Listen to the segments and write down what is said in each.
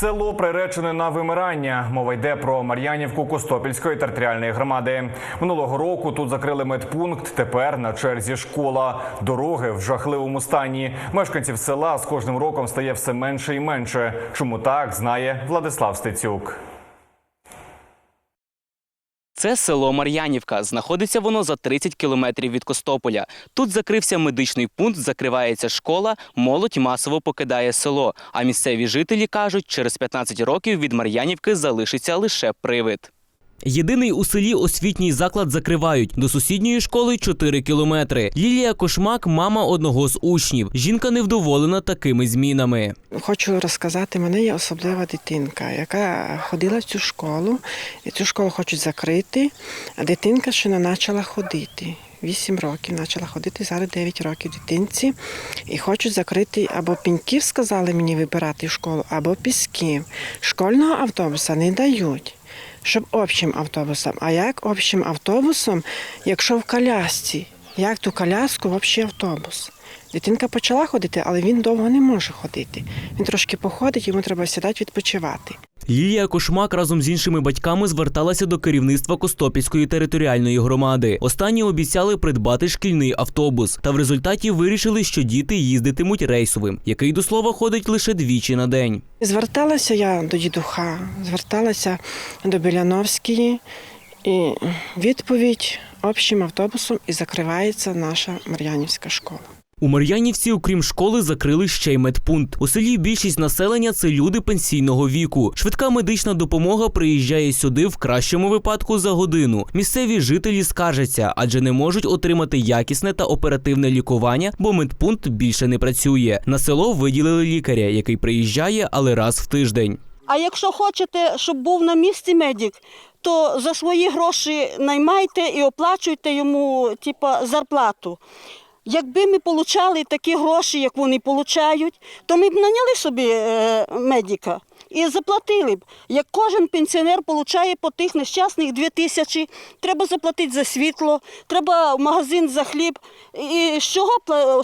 Село приречене на вимирання. Мова йде про Мар'янівку Костопільської територіальної громади. Минулого року тут закрили медпункт. Тепер на черзі школа. Дороги в жахливому стані. Мешканців села з кожним роком стає все менше і менше. Чому так знає Владислав Стецюк. Це село Мар'янівка. Знаходиться воно за 30 кілометрів від Костополя. Тут закрився медичний пункт, закривається школа, молодь масово покидає село. А місцеві жителі кажуть, через 15 років від Мар'янівки залишиться лише привид. Єдиний у селі освітній заклад закривають. До сусідньої школи 4 кілометри. Лілія Кошмак мама одного з учнів. Жінка невдоволена такими змінами. Хочу розказати, мене є особлива дитинка, яка ходила в цю школу, і цю школу хочуть закрити, а дитинка ще не почала ходити. Вісім років почала ходити, зараз 9 років дитинці. І хочуть закрити або піньків, сказали мені вибирати школу, або пісків. Школьного автобуса не дають, щоб общим автобусом. А як общим автобусом, якщо в колясці? Як ту коляску в общий автобус? Дитинка почала ходити, але він довго не може ходити. Він трошки походить, йому треба сідати відпочивати. Лілія Кошмак разом з іншими батьками зверталася до керівництва Костопільської територіальної громади. Останні обіцяли придбати шкільний автобус, та в результаті вирішили, що діти їздитимуть рейсовим, який до слова ходить лише двічі на день. Зверталася я до дідуха, зверталася до Біляновської, і відповідь общим автобусом і закривається наша Мар'янівська школа. У Мар'янівці, окрім школи, закрили ще й медпункт. У селі більшість населення це люди пенсійного віку. Швидка медична допомога приїжджає сюди в кращому випадку за годину. Місцеві жителі скаржаться, адже не можуть отримати якісне та оперативне лікування, бо медпункт більше не працює. На село виділили лікаря, який приїжджає, але раз в тиждень. А якщо хочете, щоб був на місці медик, то за свої гроші наймайте і оплачуйте йому типа, зарплату. Якби ми отримали такі гроші, як вони отримують, то ми б наняли собі е, медика і заплатили б. Як кожен пенсіонер отримує по тих нещасних дві тисячі, треба заплатити за світло, треба в магазин за хліб. І з чого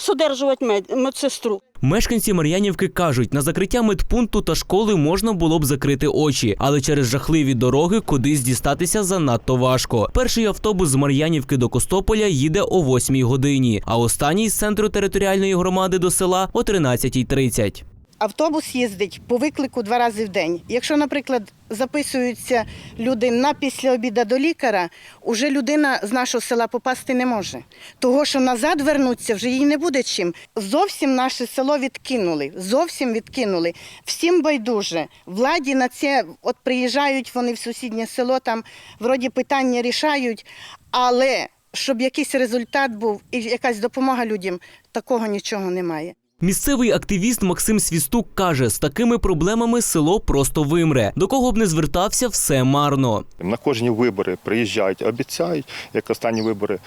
содержувати медсестру? Мешканці Мар'янівки кажуть, на закриття медпункту та школи можна було б закрити очі, але через жахливі дороги кудись дістатися занадто важко. Перший автобус з Мар'янівки до Костополя їде о 8 годині, а останній з центру територіальної громади до села о 13.30. Автобус їздить по виклику два рази в день. Якщо, наприклад, записуються люди на після обіду до лікаря, уже людина з нашого села попасти не може. Того, що назад вернуться, вже їй не буде чим. Зовсім наше село відкинули. Зовсім відкинули. Всім байдуже. Владі на це от приїжджають вони в сусіднє село, там вроді питання рішають, але щоб якийсь результат був і якась допомога людям, такого нічого немає. Місцевий активіст Максим Свістук каже, з такими проблемами село просто вимре. До кого б не звертався, все марно. На кожні вибори приїжджають, обіцяють, як останні вибори.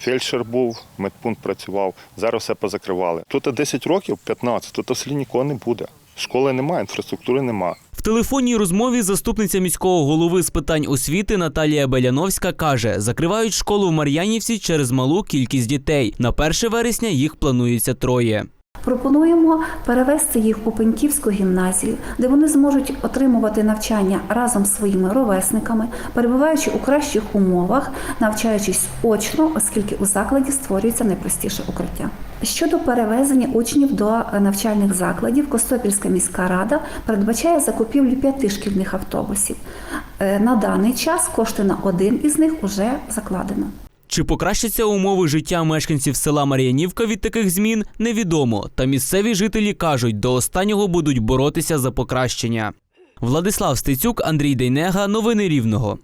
Фельдшер був, медпункт працював, зараз все позакривали. Тут 10 років, 15, тут в селі нікого не буде. Школи немає, інфраструктури немає. В телефонній розмові заступниця міського голови з питань освіти Наталія Беляновська каже, закривають школу в Мар'янівці через малу кількість дітей. На 1 вересня їх планується троє. Пропонуємо перевести їх у Пеньківську гімназію, де вони зможуть отримувати навчання разом з своїми ровесниками, перебуваючи у кращих умовах, навчаючись очно, оскільки у закладі створюється найпростіше укриття. Щодо перевезення учнів до навчальних закладів, Костопільська міська рада передбачає закупівлю п'яти шкільних автобусів. Е, На даний час кошти на один із них вже закладено. Чи покращаться умови життя мешканців села Мар'янівка від таких змін, невідомо. Та місцеві жителі кажуть, до останнього будуть боротися за покращення. Владислав Стецюк, Андрій Дейнега. Новини Рівного.